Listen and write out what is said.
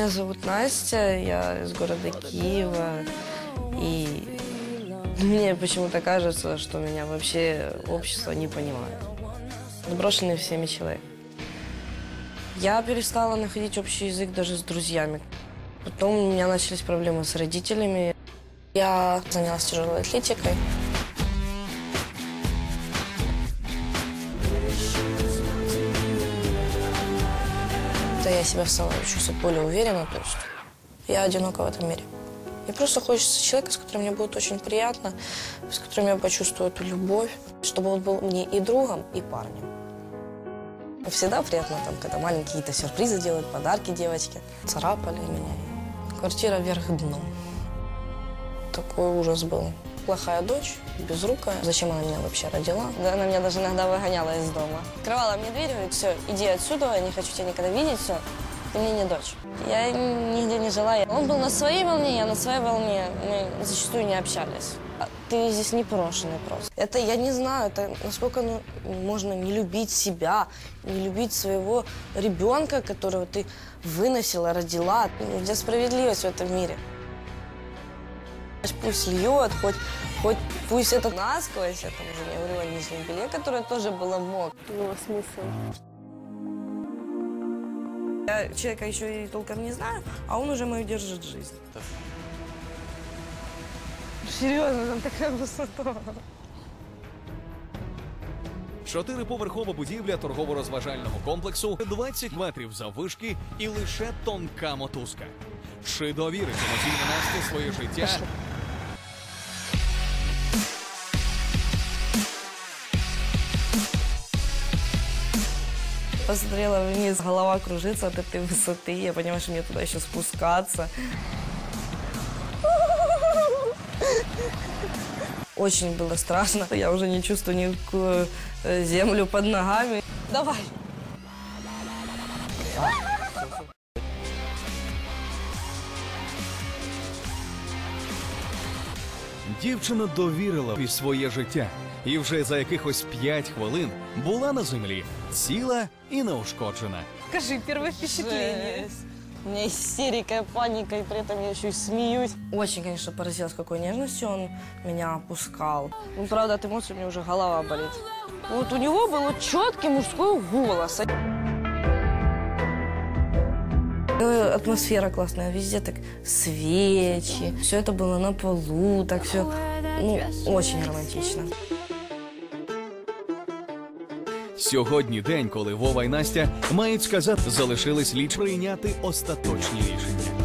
Меня зовут Настя, я из города Киева. И мне почему-то кажется, что меня вообще общество не понимает. Сброшенный всеми человек. Я перестала находить общий язык даже с друзьями. Потом у меня начались проблемы с родителями. Я занялась тяжелой атлетикой. Я себя стала чувствовать более уверенно, то есть я одинока в этом мире. Мне просто хочется человека, с которым мне будет очень приятно, с которым я почувствую эту любовь, чтобы он был мне и другом, и парнем. Всегда приятно, там, когда маленькие какие-то сюрпризы делают, подарки девочки. Царапали меня. Квартира вверх дном. Такой ужас был. Плохая дочь, безрукая. Зачем она меня вообще родила? Да, она меня даже иногда выгоняла из дома. Открывала мне дверь, говорит, все, иди отсюда, я не хочу тебя никогда видеть, все. Ты мне не дочь. Я нигде не жила. Он был на своей волне, я на своей волне. Мы зачастую не общались. А Ты здесь непрошенный просто. Это я не знаю, это насколько ну, можно не любить себя, не любить своего ребенка, которого ты выносила, родила. Ну, Где справедливость в этом мире? Пусть льет, хоть, хоть пусть это насквозь, это уже не говорю о нижнем белье, которое тоже было мокро. Ну, смысл? Я человека еще и толком не знаю, а он уже мою держит жизнь. Серьезно, там такая высота. Чотириповерхова будівля торгово-розважального комплексу, 20 метрів заввишки і лише тонка мотузка. Чи довірить емоційно Насті своє життя Посмотрела вниз, голова кружится от этой высоты. Я понимаю, что мне туда еще спускаться. Очень было страшно. Я уже не чувствую никакую э, землю под ногами. Давай. дівчина довірила їй своє життя, і вже за якихось 5 хвилин була на землі ціла і неушкоджена. Скажи, первое впечатление. Жесть. У меня истерика, и паника, и при этом я еще и смеюсь. Очень, конечно, поразила, с какой нежностью он меня опускал. Ну, правда, от эмоций у меня уже голова болит. Вот у него был четкий мужской голос. Э, Атмосфера классная, везде так свечи, все это было на полу, так все, ну, очень романтично. Сьогодні день, коли Вова і Настя мають сказати, залишились ліч прийняти остаточні рішення.